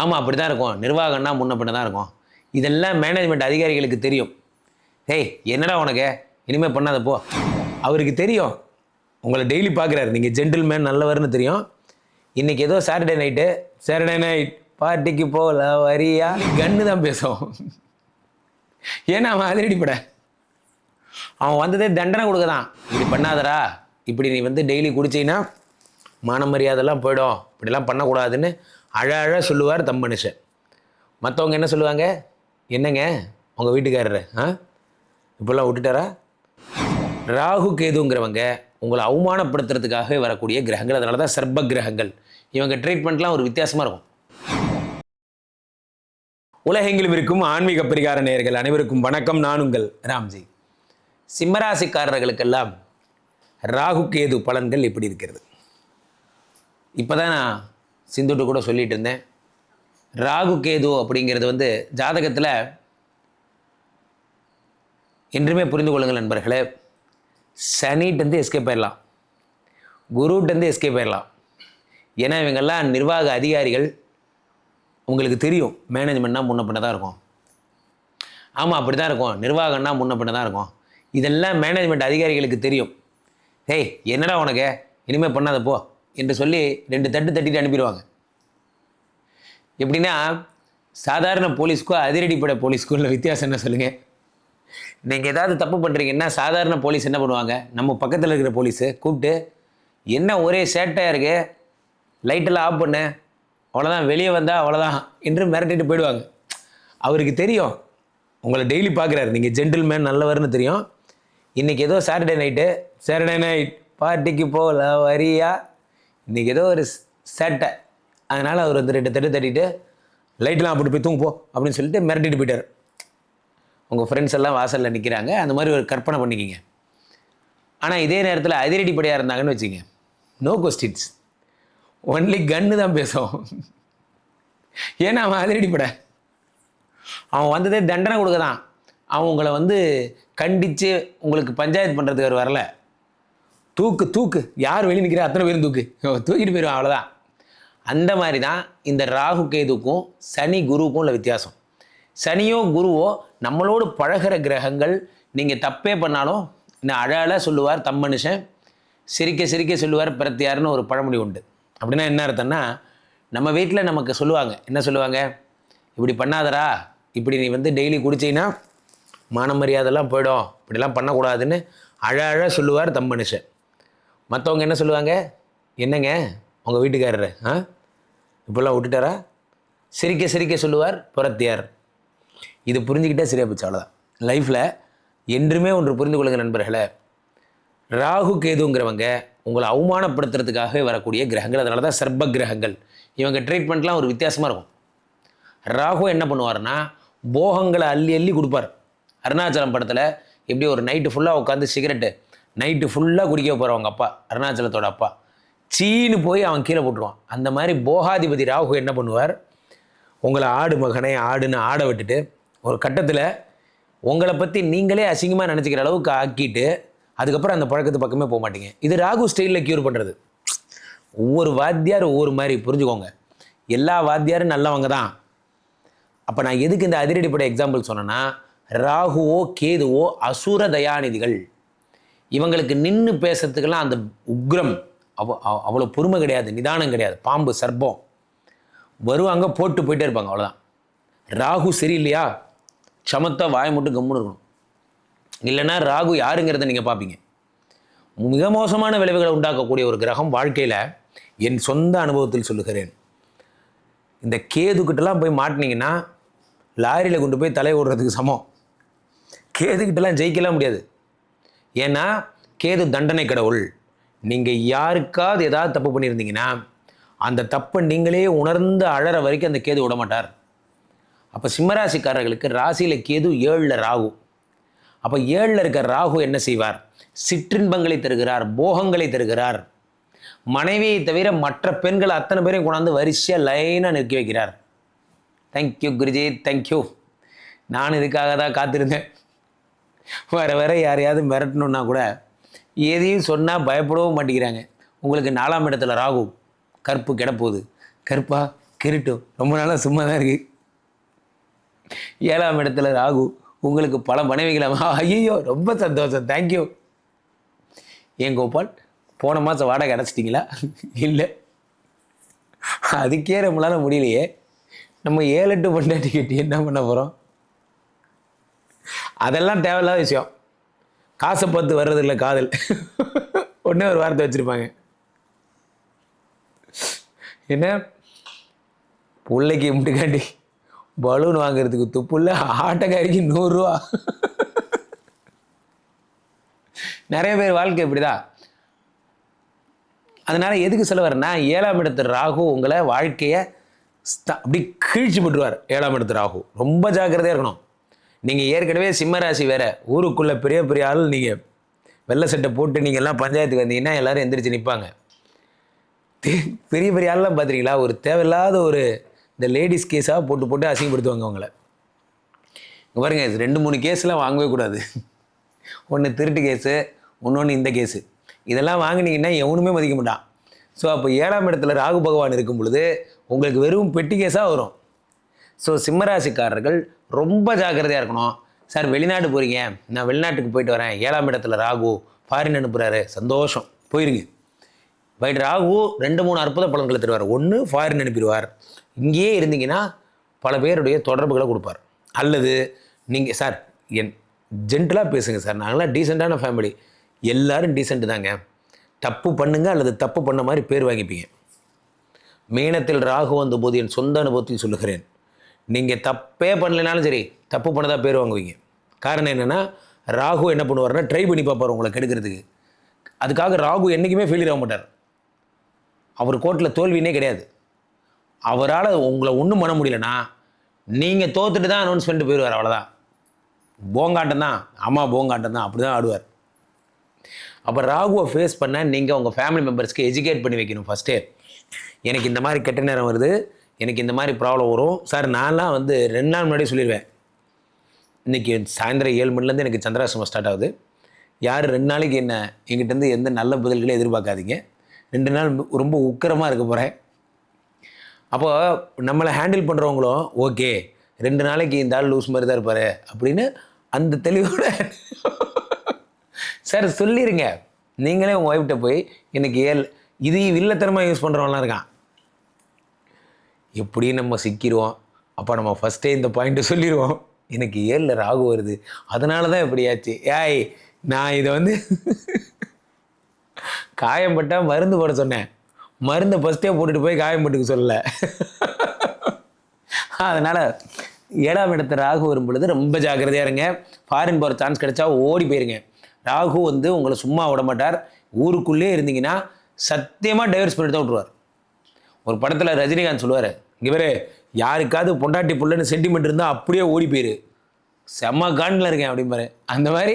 ஆமாம் அப்படி தான் இருக்கும். நிர்வாகம்னா முன்ன பின்ன தான் இருக்கும். இதெல்லாம் மேனேஜ்மெண்ட் அதிகாரிகளுக்கு தெரியும். ஏய் என்னடா உனக்கு? இனிமேல் பண்ணாத போ. அவருக்கு தெரியும். உங்களை டெய்லி பார்க்குறாரு நீங்கள் ஜென்டில்மேன் நல்லவர்னு தெரியும். இன்றைக்கி ஏதோ சாட்டர்டே நைட்டு சாட்டர்டே நைட் பார்ட்டிக்கு போகல வரியா? கன்னு தான் பேசும். ஏன்னா அவன் அதிரடி பட. அவன் வந்ததே தண்டனை கொடுக்க தான் இப்படி பண்ணாதடா. இப்படி நீ வந்து டெய்லி குடிச்சீங்கன்னா மான மரியாதைலாம் போயிடும். இப்படிலாம் பண்ணக்கூடாதுன்னு அழ அழ சொல்லுவார் தம்மனுஷன் மற்றவங்க என்ன சொல்லுவாங்க? என்னங்க? உங்கள் வீட்டுக்காரரு ஆ? இப்போல்லாம் விட்டுட்டாரா? ராகு கேதுங்கிறவங்க உங்களை அவமானப்படுத்துறதுக்காக வரக்கூடிய கிரகங்கள். அதனால தான் சர்ப்ப கிரகங்கள். இவங்க ட்ரீட்மெண்ட்லாம் ஒரு வித்தியாசமாக இருக்கும். உலகெங்கிலும் இருக்கும் ஆன்மீக பரிகார நேயர்கள் அனைவருக்கும் வணக்கம். நான் உங்கள் ராம்ஜி. சிம்மராசிக்காரர்களுக்கெல்லாம் ராகு கேது பலன்கள் எப்படி இருக்கிறது? இப்போ தான் நான் சிந்துட்டு கூட சொல்லிட்டு இருந்தேன். ராகு கேது அப்படிங்கிறது வந்து ஜாதகத்தில் என்றுமே புரிந்து கொள்ளுங்கள் நண்பர்களே. சனிகிட்டேருந்து எஸ்கேப் ஆயிடலாம் குருட்டேருந்து எஸ்கேப் ஆயிடலாம் ஏன்னா இவங்கெல்லாம் நிர்வாக அதிகாரிகள். உங்களுக்கு தெரியும் மேனேஜ்மெண்ட்னா முன்ன பின்ன தான் இருக்கும். ஆமாம் அப்படி தான் இருக்கும் நிர்வாகம்னா முன்ன பின்ன தான் இருக்கும். இதெல்லாம் மேனேஜ்மெண்ட் அதிகாரிகளுக்கு தெரியும். ஏய் என்னடா உனக்கு? இனிமேல் பண்ணாத போ. என்று சொல்லி ரெண்டு தட்டு தட்டிட்டு அனுப்பிடுவாங்க. எப்படின்னா சாதாரண போலீஸ்க்கும் அதிரடிப்படை போலீஸ்க்கும் உள்ள வித்தியாசம் என்ன சொல்லுங்கள் நீங்கள் ஏதாவது தப்பு பண்ணுறீங்கன்னா சாதாரண போலீஸ் என்ன பண்ணுவாங்க? நம்ம பக்கத்தில் இருக்கிற போலீஸு கூப்பிட்டு என்ன ஒரே சேட்டையாக இருக்கு? லைட்டெல்லாம் ஆஃப் பண்ணு. அவ்வளோதான் வெளியே வந்தால் அவ்வளோதான் என்று மிரட்டிட்டு போயிடுவாங்க. அவருக்கு தெரியும். உங்களை டெய்லி பார்க்குறாரு நீங்கள் ஜென்டில்மேன் நல்லவர்னு தெரியும். இன்றைக்கி ஏதோ சாட்டர்டே நைட்டு சாட்டர்டே நைட் பார்ட்டிக்கு போகல வரியா? இன்றைக்கி ஏதோ ஒரு சேட்டை. அதனால் அவர் வந்து ரெண்டு தட்டு தட்டிட்டு லைட்லாம் அப்படி போய் தூங்க போ அப்படின்னு சொல்லிட்டு மிரட்டிட்டு போயிட்டார். உங்கள் ஃப்ரெண்ட்ஸ் எல்லாம் வாசலில் நிற்கிறாங்க அந்த மாதிரி ஒரு கற்பனை பண்ணிக்கிங்க. ஆனால் இதே நேரத்தில் அதிரடிப்படையாக இருந்தாங்கன்னு வச்சுங்க. நோ கொஸ்டின்ஸ் ஒன்லி கன்னு தான் பேசும். ஏன்னா அவன் அதிரடிப்படை அவன் வந்ததே தண்டனை கொடுக்க தான் அவன் உங்களை வந்து கண்டித்து உங்களுக்கு பஞ்சாயத்து பண்ணுறதுக்கு அவர் வரலை. தூக்கு தூக்கு. யார் வெளியே நிற்கிறா அத்தனை பேரும் தூக்கு. தூக்கிட்டு போயிடுவான் அவ்வளோதான் அந்த மாதிரி தான் இந்த ராகு கேதுக்கும் சனி குருவுக்கும் உள்ள வித்தியாசம். சனியோ குருவோ நம்மளோடு பழகிற கிரகங்கள் நீங்கள் தப்பே பண்ணாலும் என்ன அழகாக சொல்லுவார் தம் மனுஷன் சிரிக்க சிரிக்க சொல்லுவார் பிரத்தியார்னு ஒரு பழமொழி உண்டு. அப்படின்னா என்ன அர்த்தம்னா நம்ம வீட்டில் நமக்கு சொல்லுவாங்க. என்ன சொல்லுவாங்க? இப்படி பண்ணாதடா. இப்படி நீ வந்து டெய்லி குடிச்சீங்கன்னா மான மரியாதைலாம் போயிடும். இப்படிலாம் பண்ணக்கூடாதுன்னு அழ அழ சொல்லுவார் தம் மனுஷன். மற்றவங்க என்ன சொல்லுவாங்க? என்னங்க? உங்கள் வீட்டுக்காரரு ஆ? இப்படிலாம் விட்டுட்டாரா? சிரிக்க சிரிக்க சொல்லுவார் புறத்தியார் இது புரிஞ்சுக்கிட்டே சரியா போச்சு அவ்வளோதான் லைஃப்பில் என்றுமே ஒன்று புரிந்து கொள்ளுங்க நண்பர்களே. ராகு கேதுங்கிறவங்க உங்களை அவமானப்படுத்துறதுக்காகவே வரக்கூடிய கிரகங்கள். அதனால தான் சர்ப்ப கிரகங்கள். இவங்க ட்ரீட்மெண்ட்லாம் ஒரு வித்தியாசமாக இருக்கும். ராகு என்ன பண்ணுவார்னா போகங்களை அள்ளி அள்ளி கொடுப்பார். அருணாச்சலம் படத்தில் எப்படி ஒரு நைட்டு ஃபுல்லாக உட்காந்து சிகரெட்டு நைட்டு ஃபுல்லாக குடிக்க போகிறவங்க அப்பா அருணாச்சலத்தோட அப்பா. சீனு போய் அவன் கீழே போட்டுருவான். அந்த மாதிரி போகாதிபதி ராகு என்ன பண்ணுவார்? உங்களை ஆடு மகனை ஆடுன்னு ஆட விட்டுட்டு ஒரு கட்டத்தில் உங்களை பற்றி நீங்களே அசிங்கமாக நினச்சிக்கிற அளவுக்கு ஆக்கிட்டு அதுக்கப்புறம் அந்த பழக்கத்து பக்கமே போக மாட்டீங்க. இது ராகு ஸ்டைலில் க்யூர் பண்ணுறது ஒவ்வொரு வாத்தியார் ஒவ்வொரு மாதிரி புரிஞ்சுக்கோங்க. எல்லா வாத்தியாரும் நல்லவங்க தான். அப்போ நான் எதுக்கு இந்த அதிரடிப்படை எக்ஸாம்பிள் சொன்னேன்னா ராகுவோ கேதுவோ அசுர தயாநிதிகள். இவங்களுக்கு நின்று பேசுறதுக்கெல்லாம் அந்த உக்ரம் அவ அவ- அவ்வளோ பொறுமை கிடையாது நிதானம் கிடையாது. பாம்பு சர்ப்பம் வருவாங்க போட்டு போயிட்டே இருப்பாங்க அவ்வளோதான் ராகு சரியில்லையா? சமத்தா வாயை மட்டும் கம்முன்னு இருக்கணும். இல்லைன்னா ராகு யாருங்கிறத நீங்கள் பார்ப்பீங்க மிக மோசமான விளைவுகளை உண்டாக்கக்கூடிய ஒரு கிரகம் வாழ்க்கையில் என் சொந்த அனுபவத்தில் சொல்லுகிறேன். இந்த கேதுக்கிட்டலாம் போய் மாட்டினீங்கன்னா லாரியில் கொண்டு போய் தலை ஓடுறதுக்கு சமம். கேதுக்கிட்டலாம் ஜெயிக்கலாம் முடியாது. ஏன்னா கேது தண்டனை கடவுள். நீங்கள் யாருக்காவது ஏதாவது தப்பு பண்ணியிருந்தீங்கன்னா அந்த தப்பை நீங்களே உணர்ந்து அழற வரைக்கும் அந்த கேது விட மாட்டார் அப்போ சிம்மராசிக்காரர்களுக்கு ராசியில் கேது ஏழில் ராகு. அப்போ ஏழில் இருக்க ராகு என்ன செய்வார்? சிற்றின்பங்களை தருகிறார் போகங்களை தருகிறார். மனைவியை தவிர மற்ற பெண்கள் அத்தனை பேரையும் கொண்டாந்து வரிசையாக லைனாக நிற்க வைக்கிறார். தேங்க்யூ குருஜி. தேங்க்யூ நான் இதுக்காக தான் காத்திருந்தேன். வர வர யாரையாவது மிரட்டணுன்னா கூட எதையும் சொன்னால் பயப்படவும் மாட்டேங்கிறாங்க. உங்களுக்கு நாலாம் இடத்துல ராகு கற்பு கிடப்போகுது. கற்பா கிருட்டும். ரொம்ப நாளாக சும்மா தான் இருக்குது ஏழாம் இடத்துல ராகு உங்களுக்கு பல மனைவிகளாமா ஐயோ ரொம்ப சந்தோஷம். தேங்க்யூ ஏன் கோபால்? போன மாதம் வாடகை அடைச்சிட்டிங்களா? இல்லை. அதுக்கே நம்மளால் முடியலையே. நம்ம ஏழு எட்டு பொண்டாட்டி கட்டி என்ன பண்ண போகிறோம் அதெல்லாம் தேவையில்லாத விஷயம். காசை பார்த்து வர்றது இல்லை காதல். ஒன்றே ஒரு வார்த்தை வச்சுருப்பாங்க. என்ன? பிள்ளைக்கு முட்டுக்காண்டி பலூன் வாங்குறதுக்கு துப்புள்ள ஆட்டக்காரிக்கு நூறுரூவா நிறைய பேர் வாழ்க்கை இப்படிதான் அதனால எதுக்கு சொல்ல வரேன்னா ஏழாம் இடத்து ராகு உங்களை வாழ்க்கையை அப்படி கீழ்ச்சி போட்டுருவார். ஏழாம் இடத்து ராகு. ரொம்ப ஜாக்கிரதையாக இருக்கணும். நீங்கள் ஏற்கனவே சிம்ம ராசி வேற. ஊருக்குள்ளே பெரிய பெரிய ஆள் நீங்கள் வெள்ளை சட்டை போட்டு நீங்கள் எல்லாம் பஞ்சாயத்துக்கு வந்தீங்கன்னா எல்லோரும் எந்திரிச்சு நிற்பாங்க பெரிய பெரிய ஆள்லாம் பார்த்துறீங்களா ஒரு தேவையில்லாத ஒரு இந்த லேடிஸ் கேஸாக போட்டு போட்டு அசிங்கப்படுத்துவாங்க அவங்கள. இங்கே பாருங்க ரெண்டு மூணு கேஸ்லாம் வாங்கவே கூடாது. ஒன்று திருட்டு கேஸு இன்னொன்று இந்த கேஸு இதெல்லாம் வாங்கினீங்கன்னா எவனுமே மதிக்க மாட்டான். ஸோ அப்போ ஏழாம் இடத்துல ராகு பகவான் இருக்கும் பொழுது உங்களுக்கு வெறும் பெட்டி கேஸாக வரும். ஸோ சிம்மராசிக்காரர்கள் ரொம்ப ஜாக்கிரதையாக இருக்கணும். சார் வெளிநாடு போகிறீங்க நான் வெளிநாட்டுக்கு போயிட்டு வரேன். ஏழாம் இடத்துல ராகு ஃபாரின் அனுப்புகிறாரு சந்தோஷம். போயிருங்க. பட் ராகு ரெண்டு மூணு அற்புத பலன்களை தருவார். ஒன்று ஃபாரின் அனுப்பிடுவார். இங்கேயே இருந்தீங்கன்னா பல பேருடைய தொடர்புகளை கொடுப்பார். அல்லது நீங்கள் சார் என் ஜென்டலாக பேசுங்க சார். நாங்களாம் டீசெண்டான ஃபேமிலி. எல்லாரும் டீசெண்ட் தாங்க. தப்பு பண்ணுங்க அல்லது தப்பு பண்ண மாதிரி பேர் வாங்கிப்பீங்க. மீனத்தில் ராகு வந்த போது என் சொந்த அனுபவத்தில் சொல்லுகிறேன். நீங்கள் தப்பே பண்ணலைனாலும் சரி தப்பு பண்ணதா பேர் வாங்குவீங்க. காரணம் என்னென்னா ராகு என்ன பண்ணுவார்னா ட்ரை பண்ணி பார்ப்பார் உங்களை கெடுக்கிறதுக்கு. அதுக்காக ராகு என்றைக்குமே ஃபெயிலியர் ஆக மாட்டார். அவர் கோர்ட்டில் தோல்வினே கிடையாது. அவரால் உங்களை ஒன்றும் பண்ண முடியலன்னா நீங்கள் தோத்துட்டு தான் அனௌன்ஸ் பண்ணிட்டு போயிடுவார் அவ்வளோதான் போங்காட்டம் தான் ஆமாம் போங்காட்டம் தான் அப்படி தான் ஆடுவார். அப்போ ராகுவை ஃபேஸ் பண்ண நீங்கள் உங்கள் ஃபேமிலி மெம்பர்ஸ்க்கு எஜுகேட் பண்ணி வைக்கணும் ஃபஸ்ட்டே எனக்கு இந்த மாதிரி கெட்ட நேரம் வருது. எனக்கு இந்த மாதிரி ப்ராப்ளம் வரும். சார் நான்லாம் வந்து ரெண்டு நாள் முன்னாடி சொல்லிடுவேன் இன்றைக்கி சாயந்தரம் ஏழு மணிலேருந்து எனக்கு சந்திராசிரமம் ஸ்டார்ட் ஆகுது. யார் ரெண்டு நாளைக்கு என்ன எங்கிட்டேருந்து எந்த நல்ல பதில்களையும் எதிர்பார்க்காதீங்க. ரெண்டு நாள் ரொம்ப உக்கிரமாக இருக்க போகிறேன் அப்போ நம்மளை ஹேண்டில் பண்ணுறவங்களும் ஓகே ரெண்டு நாளைக்கு இந்த ஆள் லூஸ் மாதிரி தான் இருப்பார் அப்படின்னு அந்த தெளிவோட சார் சொல்லிடுங்க நீங்களே உங்கள் ஒய்ஃப்ட்ட போய் எனக்கு ஏழு இது வில்லத்தனமாக யூஸ் பண்ணுறவங்களாம் இருக்கான். எப்படியும் நம்ம சிக்கிடுவோம் அப்போ நம்ம ஃபஸ்ட்டே இந்த பாயிண்ட்டை சொல்லிடுவோம் எனக்கு ஏழில் ராகு வருது. அதனால தான் இப்படியாச்சு. ஏய் நான் இதை வந்து காயம்பட்டால் மருந்து போட சொன்னேன். மருந்தை ஃபஸ்ட்டே போட்டுட்டு போய் காயம்பட்டுக்கு சொல்லலை. அதனால் ஏழாம் இடத்து ராகு வரும் பொழுது ரொம்ப ஜாக்கிரதையாக இருங்க. ஃபாரின் போகிற சான்ஸ் கிடைச்சா ஓடி போயிருங்க. ராகு வந்து உங்களை சும்மா விட மாட்டார். ஊருக்குள்ளே இருந்தீங்கன்னா சத்தியமாக டைவர்ஸ் பண்ணிட்டு தான் விட்ருவார் ஒரு படத்தில் ரஜினிகாந்த் சொல்லுவார் இவரே யாருக்காவது பொண்டாட்டி புள்ளன்னு சென்டிமெண்ட் இருந்தால் அப்படியே ஓடி போயிரு. செம்ம காண்டில் இருக்கேன் அப்படிம்பாரு அந்த மாதிரி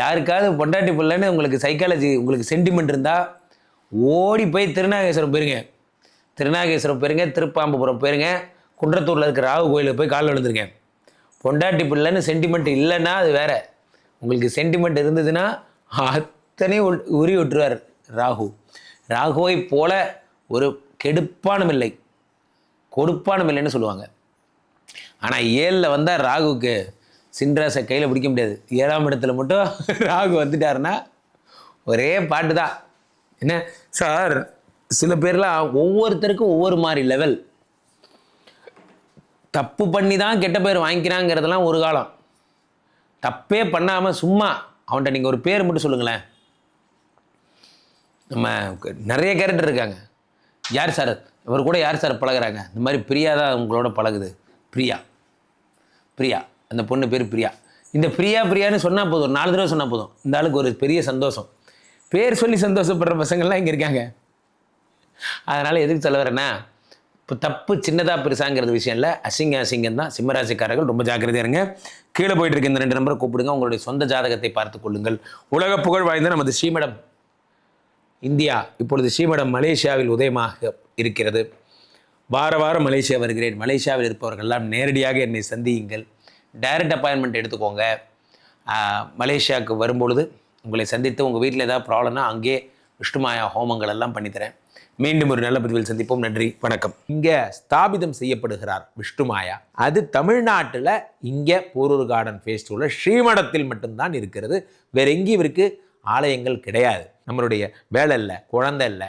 யாருக்காவது பொண்டாட்டி புள்ளன்னு உங்களுக்கு சைக்காலஜி உங்களுக்கு சென்டிமெண்ட் இருந்தால் ஓடி போய் திருநாகேஸ்வரம் போயிருங்க. திருநாகேஸ்வரம் போயிருங்க திருப்பாம்புபுரம் போயிருங்க குன்றத்தூரில் இருக்கிற ராகு கோயிலுக்கு போய் காலில் விழுந்துருங்க. பொண்டாட்டி பிள்ளைன்னு சென்டிமெண்ட் இல்லைன்னா அது வேற. உங்களுக்கு சென்டிமெண்ட் இருந்ததுன்னா அத்தனையும் உரி விட்டுருவார் ராகு. ராகுவை போல ஒரு கெடுப்பானும் இல்லை. கொடுப்பானும் இல்லைன்னு சொல்லுவாங்க. ஆனால் ஏழில் வந்தால் ராகுக்கு சின்ராசை கையில் பிடிக்க முடியாது. ஏழாம் இடத்துல மட்டும் ராகு வந்துட்டாருன்னா ஒரே பாட்டு தான். என்ன? சார் சில பேர்லாம் ஒவ்வொருத்தருக்கும் ஒவ்வொரு மாதிரி லெவல் தப்பு பண்ணி தான் கெட்ட பேர் வாங்கிக்கிறாங்கிறதெல்லாம் ஒரு காலம். தப்பே பண்ணாமல் சும்மா அவன்கிட்ட நீங்கள் ஒரு பேர் மட்டும் சொல்லுங்களேன். நம்ம நிறைய கேரக்டர் இருக்காங்க. யார் சார்? இவர் கூட யார் சார் பழகுறாங்க? இந்த மாதிரி பிரியா தான் உங்களோட பழகுது. பிரியா. பிரியா. அந்த பொண்ணு பேர் பிரியா. இந்த பிரியா பிரியான்னு சொன்னால் போதும். ஒரு நாலு தடவை சொன்னால் போதும். இந்த ஆளுக்கு ஒரு பெரிய சந்தோஷம். பேர் சொல்லி சந்தோஷப்படுற பசங்கள்லாம் இங்கே இருக்காங்க? அதனால் எதுக்கு சொல்ல வரேன்னா இப்போ தப்பு சின்னதாக பெருசாங்கிறது விஷயம் இல்லை. அசிங்க அசிங்கம் தான். சிம்மராசிக்காரர்கள் ரொம்ப ஜாக்கிரதையா இருங்க. கீழே போயிட்டு இருக்க இந்த ரெண்டு நம்பரை கூப்பிடுங்க. உங்களுடைய சொந்த ஜாதகத்தை பார்த்து கொள்ளுங்கள். உலக புகழ் வாய்ந்த நமது ஸ்ரீமடம் இந்தியா. இப்பொழுது ஸ்ரீமடம் மலேசியாவில் உதயமாக இருக்கிறது. வார வாரம் மலேசியா வருகிறேன். மலேசியாவில் இருப்பவர்கள்லாம் நேரடியாக என்னை சந்தியுங்கள். டைரக்ட் அப்பாயின்மெண்ட் எடுத்துக்கோங்க. மலேசியாவுக்கு வரும்பொழுது உங்களை சந்தித்து உங்கள் வீட்டில் ஏதாவது ப்ராப்ளம்னா அங்கேயே விஷ்ணுமாயா ஹோமங்கள் எல்லாம் பண்ணித்தரேன். மீண்டும் ஒரு நல்ல பதிவில் சந்திப்போம். நன்றி வணக்கம். இங்கே ஸ்தாபிதம் செய்யப்படுகிறார் விஷ்ணுமாயா. அது தமிழ்நாட்டில் இங்கே போரூர் கார்டன் ஃபேஸ்டிவலில் ஸ்ரீமடத்தில் மட்டும்தான் இருக்கிறது. வேற எங்கேயும் இவருக்கு ஆலயங்கள் கிடையாது. நம்மளுடைய வேலை இல்லை குழந்தை இல்லை